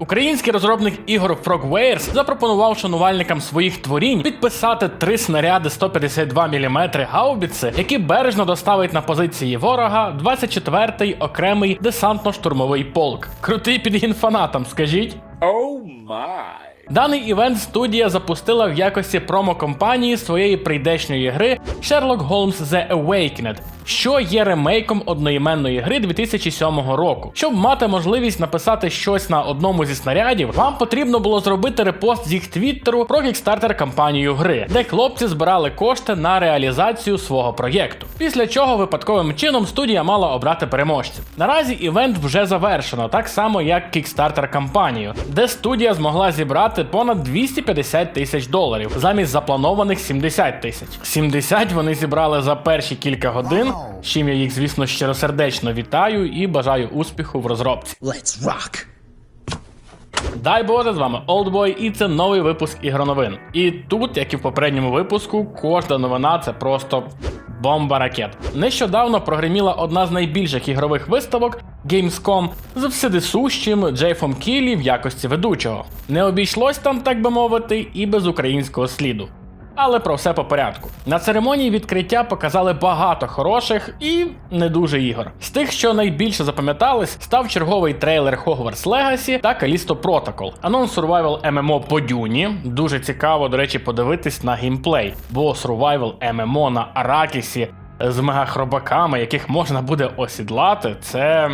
Український розробник ігор Frogwares запропонував шанувальникам своїх творінь підписати три снаряди 152 мм гаубіци, які бережно доставить на позиції ворога 24-й окремий десантно-штурмовий полк. Крутий підгін фанатам, скажіть. Oh my. Даний івент студія запустила в якості промо-компанії своєї прийдешньої гри Sherlock Holmes The Awakened, що є ремейком одноіменної гри 2007 року. Щоб мати можливість написати щось на одному зі снарядів, вам потрібно було зробити репост з їх твіттеру про кікстартер кампанію гри, де хлопці збирали кошти на реалізацію свого проєкту. Після чого випадковим чином студія мала обрати переможців. Наразі івент вже завершено, так само як кікстартер кампанію, де студія змогла зібрати понад 250 тисяч доларів замість запланованих 70 тисяч. 70 вони зібрали за перші кілька годин, з чим я їх, звісно, щиросердечно вітаю і бажаю успіху в розробці. Let's rock. Дай Боже, з вами Олдбой, і це новий випуск ігроновин. І тут, як і в попередньому випуску, кожна новина це просто бомба ракет. Нещодавно прогреміла одна з найбільших ігрових виставок Gamescom з всюдисущим Джейфом Кіллі в якості ведучого. Не обійшлось там, так би мовити, і без українського сліду. Але про все по порядку. На церемонії відкриття показали багато хороших і не дуже ігор. З тих, що найбільше запам'ятались, став черговий трейлер Hogwarts Legacy та Callisto Protocol. Анонс Survival MMO по Дюні. Дуже цікаво, до речі, подивитись на геймплей, бо Survival MMO на Аракісі з мегахробаками, яких можна буде осідлати, це.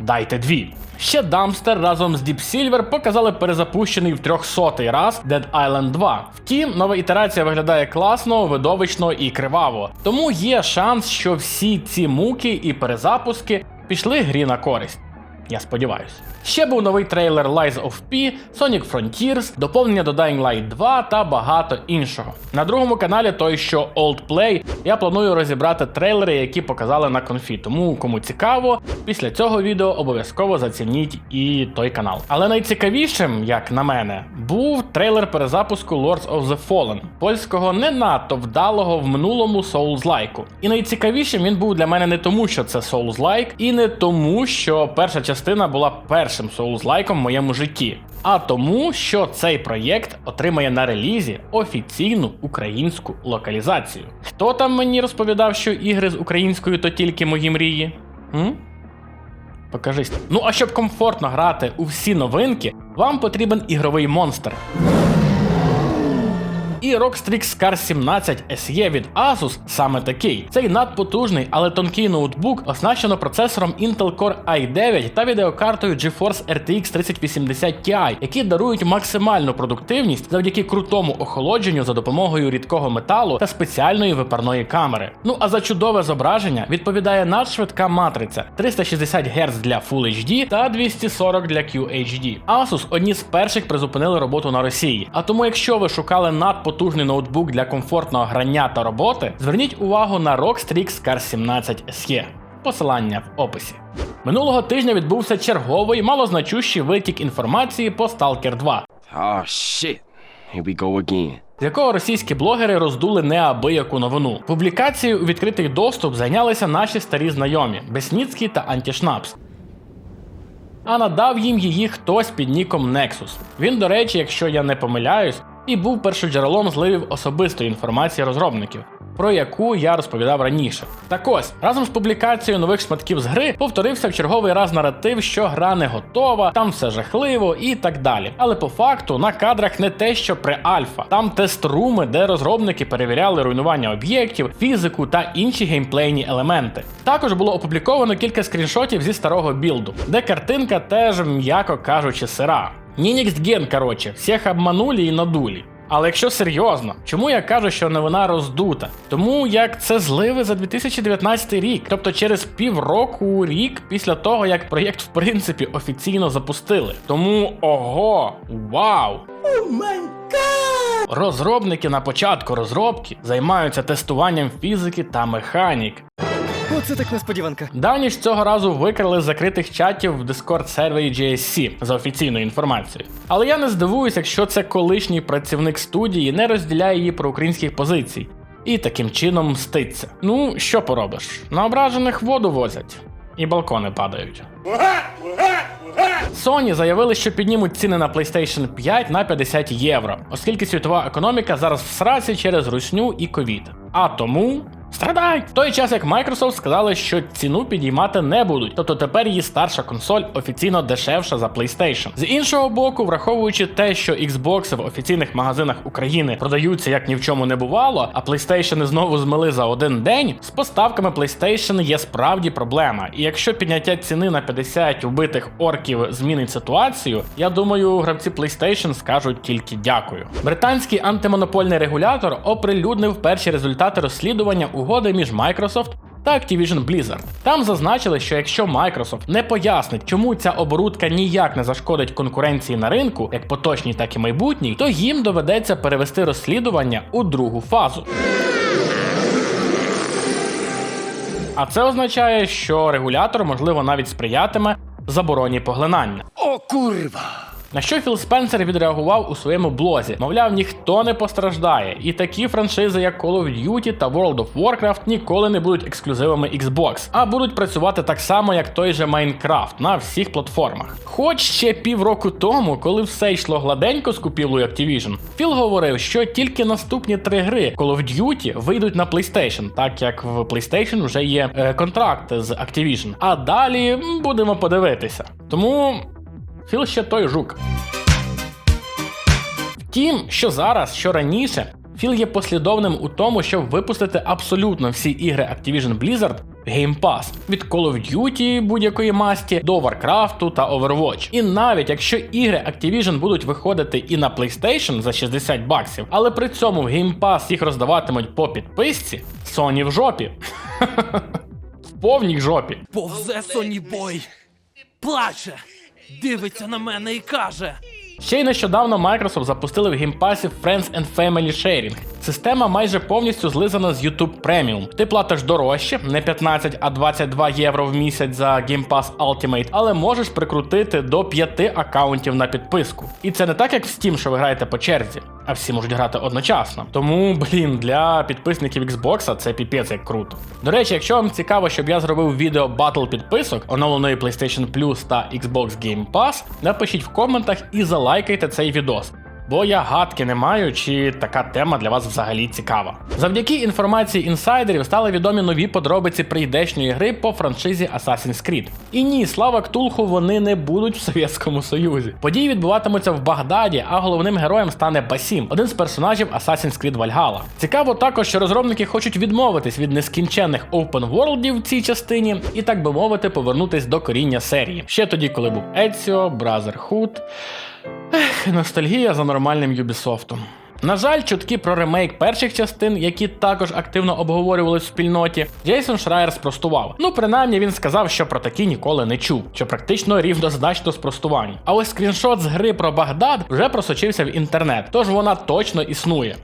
Дайте дві. Ще Дамстер разом з Deep Silver показали перезапущений в 300-й раз Dead Island 2. Втім, нова ітерація виглядає класно, видовищно і криваво. Тому є шанс, що всі ці муки і перезапуски пішли грі на користь. Я сподіваюся. Ще був новий трейлер Lies of P, Sonic Frontiers, доповнення до Dying Light 2 та багато іншого. На другому каналі той, що Old Play, я планую розібрати трейлери, які показали на конфі. Тому кому цікаво, після цього відео обов'язково зацініть і той канал. Але найцікавішим, як на мене, був трейлер перезапуску Lords of the Fallen, польського не надто вдалого в минулому Souls-лайку. І найцікавішим він був для мене не тому, що це Souls-like, і не тому, що перша частина була першим Souls-лайком в моєму житті, а тому, що цей проєкт отримає на релізі офіційну українську локалізацію. Хто там мені розповідав, що ігри з українською то тільки мої мрії? М? Покажись. Ну а щоб комфортно грати у всі новинки, вам потрібен ігровий монстр. І Rockstrix Scar 17 SE від Asus саме такий. Цей надпотужний, але тонкий ноутбук оснащено процесором Intel Core i9 та відеокартою GeForce RTX 3080 Ti, які дарують максимальну продуктивність завдяки крутому охолодженню за допомогою рідкого металу та спеціальної випарної камери. Ну а за чудове зображення відповідає надшвидка матриця 360 Гц для Full HD та 240 для QHD. Asus одні з перших призупинили роботу на Росії. А тому, якщо ви шукали надпотужний ноутбук для комфортного грання та роботи, зверніть увагу на Rockstrix Scar 17 SE. Посилання в описі. Минулого тижня відбувся черговий малозначущий витік інформації по Stalker 2, Oh shit. Here we go again. з якого російські блогери роздули неабияку новину. Публікацією у відкритий доступ зайнялися наші старі знайомі Бесніцький та Антішнапс. А надав їм її хтось під ніком Nexus. Він, до речі, якщо я не помиляюсь, і був першоджерелом зливів особистої інформації розробників, про яку я розповідав раніше. Так ось, разом з публікацією нових шматків з гри повторився в черговий раз наратив, що гра не готова, там все жахливо і так далі. Але по факту на кадрах не те, що при альфа, там тест-руми, де розробники перевіряли руйнування об'єктів, фізику та інші геймплейні елементи. Також було опубліковано кілька скріншотів зі старого білду, де картинка теж, м'яко кажучи, сира. Next gen, короче, всіх обманули і надулі. Але якщо серйозно, чому я кажу, що новина роздута? Тому як це зливи за 2019 рік, тобто через півроку рік після того, як проєкт в принципі офіційно запустили. Тому ого, вау! Розробники на початку розробки займаються тестуванням фізики та механік. Оце так несподіванка. Дані ж цього разу викрили з закритих чатів в Discord сервері GSC за офіційною інформацією. Але я не здивуюсь, якщо це колишній працівник студії не розділяє її проукраїнських позицій і таким чином мститься. Ну, що поробиш? На ображених воду возять. І балкони падають. Sony заявили, що піднімуть ціни на PlayStation 5 на 50 євро, оскільки світова економіка зараз в сраці через русню і ковід. А тому. Страдай! В той час як Microsoft сказали, що ціну підіймати не будуть, тобто тепер її старша консоль офіційно дешевша за PlayStation. З іншого боку, враховуючи те, що Xbox в офіційних магазинах України продаються як ні в чому не бувало, а PlayStation знову змили за один день, з поставками PlayStation є справді проблема. І якщо підняття ціни на 50 вбитих орків змінить ситуацію, я думаю, гравці PlayStation скажуть тільки дякую. Британський антимонопольний регулятор оприлюднив перші результати розслідування угоди між Microsoft та Activision Blizzard. Там зазначили, що якщо Microsoft не пояснить, чому ця оборудка ніяк не зашкодить конкуренції на ринку, як поточній, так і майбутній, то їм доведеться перевести розслідування у другу фазу. А це означає, що регулятор, можливо, навіть сприятиме забороні поглинання. О, курва! На що Філ Спенсер відреагував у своєму блозі? Мовляв, ніхто не постраждає, і такі франшизи, як Call of Duty та World of Warcraft, ніколи не будуть ексклюзивами Xbox, а будуть працювати так само, як той же Minecraft на всіх платформах. Хоч ще півроку тому, коли все йшло гладенько з купівлею Activision, Філ говорив, що тільки наступні три гри Call of Duty вийдуть на PlayStation, так як в PlayStation вже є е, контракт з Activision. А далі будемо подивитися. Тому Філ ще той жук. Втім, що зараз, що раніше, Філ є послідовним у тому, щоб випустити абсолютно всі ігри Activision Blizzard в Game Pass. від Call of Duty будь-якої масті до Warcraft та Overwatch. І навіть якщо ігри Activision будуть виходити і на PlayStation за 60 баксів, але при цьому в Game Pass їх роздаватимуть по підписці, Sony в жопі. В повній жопі. Повзе Сонібой. Плаче. Дивиться на мене і каже. Ще й нещодавно Microsoft запустили в геймпасі Friends and Family Sharing. Система майже повністю злизана з YouTube Premium. Ти платиш дорожче, не 15, а 22 євро в місяць за Game Pass Ultimate, але можеш прикрутити до 5 аккаунтів на підписку. І це не так, як в Steam, що ви граєте по черзі, а всі можуть грати одночасно. Тому, блін, для підписників Xbox це піпець як круто. До речі, якщо вам цікаво, щоб я зробив відео батл підписок оновленої PlayStation Plus та Xbox Game Pass, напишіть в коментах і залайкайте цей відос. Бо я гадки не маю, чи така тема для вас взагалі цікава. Завдяки інформації інсайдерів стали відомі нові подробиці прийдешньої гри по франшизі Assassin's Creed. І ні, слава Ктулху, вони не будуть в Совєтському Союзі. Події відбуватимуться в Багдаді, а головним героєм стане Басім, один з персонажів Assassin's Creed Valhalla. Цікаво також, що розробники хочуть відмовитись від нескінченних open ворлдів в цій частині і, так би мовити, повернутись до коріння серії. Ще тоді, коли був Ezio, Brotherhood. Ех, ностальгія за нормальним Юбісофтом. На жаль, чутки про ремейк перших частин, які також активно обговорювали в спільноті, Джейсон Шрайер спростував. Ну, принаймні він сказав, що про такі ніколи не чув, що практично рівнозначно спростувань. А ось скріншот з гри про Багдад вже просочився в інтернет, тож вона точно існує.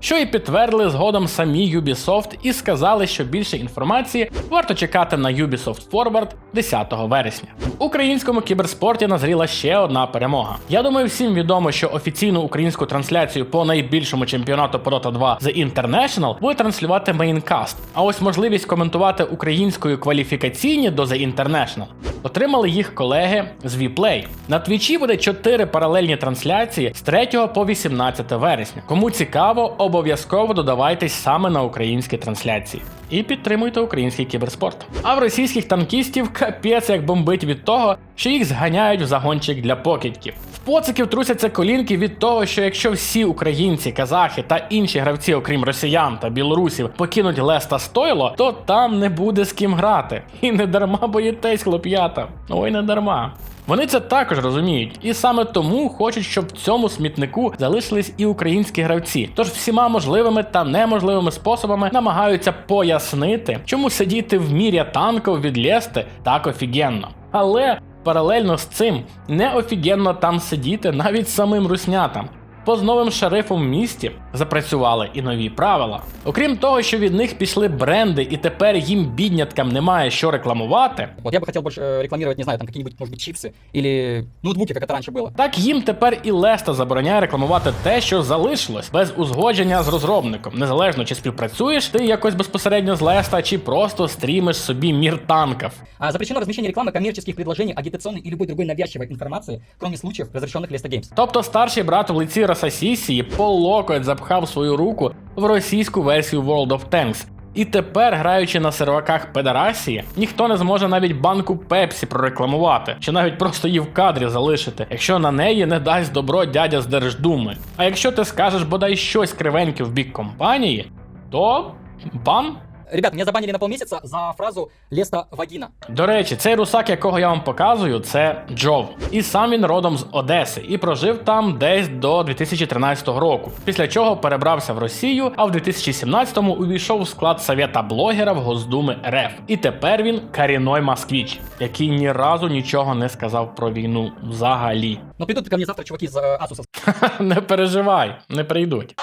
Що і підтвердили згодом самі Ubisoft і сказали, що більше інформації варто чекати на Ubisoft Forward 10 вересня. В українському кіберспорті назріла ще одна перемога. Я думаю, всім відомо, що офіційну українську трансляцію по найбільшому чемпіонату по Dota 2 The International буде транслювати Maincast. А ось можливість коментувати українською кваліфікаційні до The International отримали їх колеги з Vplay. На твічі буде 4 паралельні трансляції з 3 по 18 вересня. Кому цікаво, обов'язково додавайтесь саме на українські трансляції. І підтримуйте український кіберспорт. А в російських танкістів капець як бомбить від того, що їх зганяють в загончик для покидьків. Поциків трусяться колінки від того, що якщо всі українці, казахи та інші гравці, окрім росіян та білорусів, покинуть Леста стойло, то там не буде з ким грати. І не дарма боїтесь, хлоп'ята. Ой, не дарма. Вони це також розуміють, і саме тому хочуть, щоб в цьому смітнику залишились і українські гравці. Тож всіма можливими та неможливими способами намагаються пояснити, чому сидіти в мірі танків від Лєсти так офігенно. Але паралельно з цим не офігенно там сидіти навіть самим руснятам. Бо з новим шерифом в місті запрацювали і нові правила. Окрім того, що від них пішли бренди, і тепер їм бідняткам немає що рекламувати. Вот я бы хотел больше э, рекламировать, не знаю, там какие-нибудь, может быть, чипсы или ноутбуки, как это раньше было. Так їм тепер і Леста забороняє рекламувати те, що залишилось, без узгодження з розробником. Незалежно чи співпрацюєш ти якось безпосередньо з Леста, чи просто стрімиш собі мір танків. А запрещено размещение рекламы, коммерческих предложений, агитационной и любой другой навязчивой информации, кроме случаев, разрешенных Lesta Games. Тобто старший брат в лиці Росасісії по локоть запхав свою руку в російську версію World of Tanks. І тепер, граючи на серваках Педарасії, ніхто не зможе навіть банку Пепсі прорекламувати, чи навіть просто її в кадрі залишити, якщо на неї не дасть добро дядя з Держдуми. А якщо ти скажеш бодай щось кривеньке в бік компанії, то бан. Ребят, меня забанили на полмесяца за фразу «Леста вагина». До речі, цей русак, якого я вам показую, це Джов. І сам він родом з Одеси і прожив там десь до 2013 року. Після чого перебрався в Росію, а в 2017-му увійшов у склад Совєта блогера в Госдуми РФ. І тепер він корінной москвіч, який ні разу нічого не сказав про війну взагалі. Но придут ко мне завтра чуваки из э, Asus Не переживай, не прийдуть.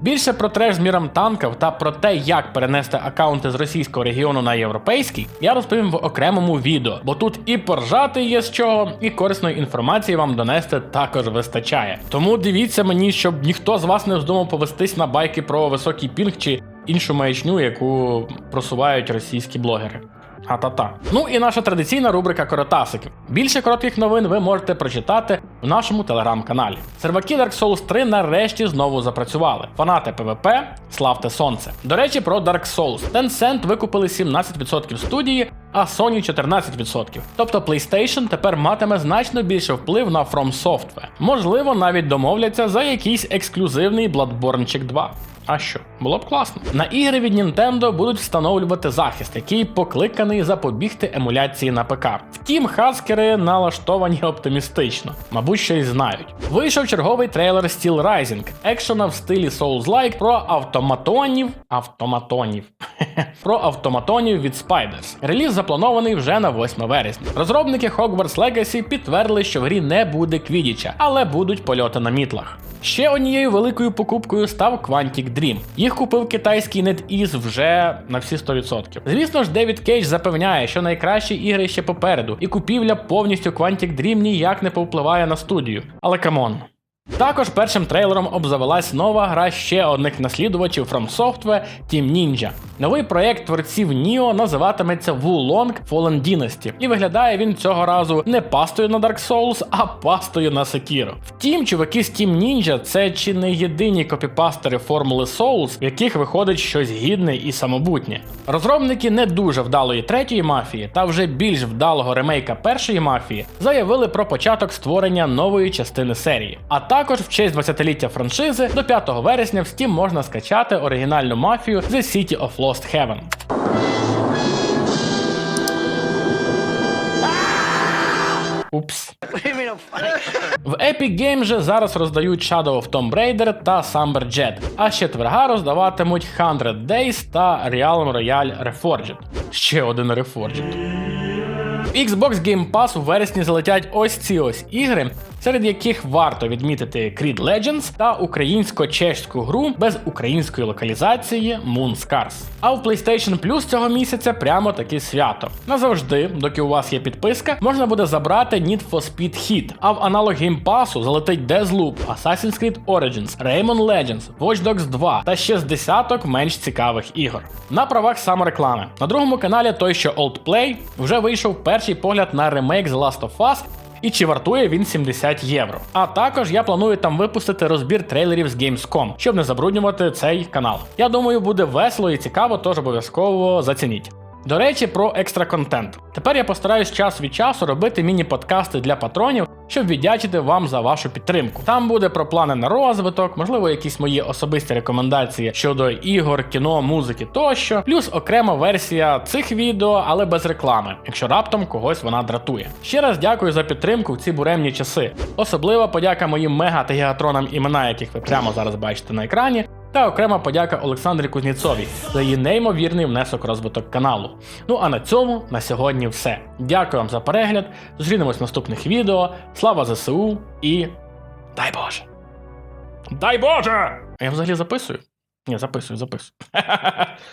Більше про треш з міром танків та про те, як перенести аккаунти з російського регіону на європейський, я розповім в окремому відео, бо тут і поржати є з чого, і корисної інформації вам донести також вистачає. Тому дивіться мені, щоб ніхто з вас не вздумав повестись на байки про високий пінг чи іншу маячню, яку просувають російські блогери. А-та-та. Ну і наша традиційна рубрика Коротасиків. Більше коротких новин ви можете прочитати в нашому телеграм-каналі. Серваки Dark Souls 3 нарешті знову запрацювали. Фанати ПВП, славте сонце. До речі, про Dark Souls. Tencent викупили 17% студії, а Sony 14%. Тобто PlayStation тепер матиме значно більше вплив на From Software. Можливо, навіть домовляться за якийсь ексклюзивний Bloodborne 2. А що, було б класно. На ігри від Nintendo будуть встановлювати захист, який покликаний запобігти емуляції на ПК. Втім, хаскери налаштовані оптимістично, мабуть, щось знають. Вийшов черговий трейлер Steel Rising, екшена в стилі Souls-like про автоматонів. Автоматонів. про автоматонів від Spiders. Реліз запланований вже на 8 вересня. Розробники Hogwarts Legacy підтвердили, що в грі не буде квідіча, але будуть польоти на мітлах. Ще однією великою покупкою став Quantic Dream. Їх купив китайський NetEase вже на всі 100%. Звісно ж, Девід Кейдж запевняє, що найкращі ігри ще попереду, і купівля повністю Quantic Dream ніяк не повпливає на студію. Але камон. Також першим трейлером обзавелась нова гра ще одних наслідувачів From Software Team Ninja. Новий проєкт творців Nio називатиметься Wulong Fallen Dynasty, і виглядає він цього разу не пастою на Dark Souls, а пастою на Sekiro. Втім, чуваки з Team Ninja це чи не єдині копіпастери формули Souls, в яких виходить щось гідне і самобутнє. Розробники не дуже вдалої третьої мафії та вже більш вдалого ремейка першої мафії заявили про початок створення нової частини серії. А також в честь 20-ліття франшизи до 5 вересня в Steam можна скачати оригінальну мафію The City of Lost Heaven. Упс. В Epic Games же зараз роздають Shadow of Tomb Raider та Summer Jet, а з четверга роздаватимуть 100 Days та Realm Royale Reforged. Ще один Reforged. В Xbox Game Pass у вересні залетять ось ці ось ігри, серед яких варто відмітити Creed Legends та українсько-чеську гру без української локалізації Moon Scars. А в PlayStation Plus цього місяця прямо таке свято. Назавжди, доки у вас є підписка, можна буде забрати Need for Speed Hit, а в аналог Pass залетить Deathloop, Assassin's Creed Origins, Rayman Legends, Watch Dogs 2 та ще з десяток менш цікавих ігор. На правах самореклами. На другому каналі той, що Old Play, вже вийшов перший погляд на ремейк The Last of Us, і чи вартує він 70 євро. А також я планую там випустити розбір трейлерів з Gamescom, щоб не забруднювати цей канал. Я думаю, буде весело і цікаво, тож обов'язково зацініть. До речі, про екстра контент. Тепер я постараюсь час від часу робити міні-подкасти для патронів, щоб віддячити вам за вашу підтримку. Там буде про плани на розвиток, можливо, якісь мої особисті рекомендації щодо ігор, кіно, музики тощо, плюс окрема версія цих відео, але без реклами, якщо раптом когось вона дратує. Ще раз дякую за підтримку в ці буремні часи. Особлива подяка моїм мега та гігатронам, імена яких ви прямо зараз бачите на екрані. Та окрема подяка Олександрі Кузніцовій за її неймовірний внесок розвиток каналу. Ну а на цьому на сьогодні все. Дякую вам за перегляд. Зустрінемось в наступних відео. Слава ЗСУ і дай Боже! Дай Боже! А я взагалі записую? Ні, записую, записую.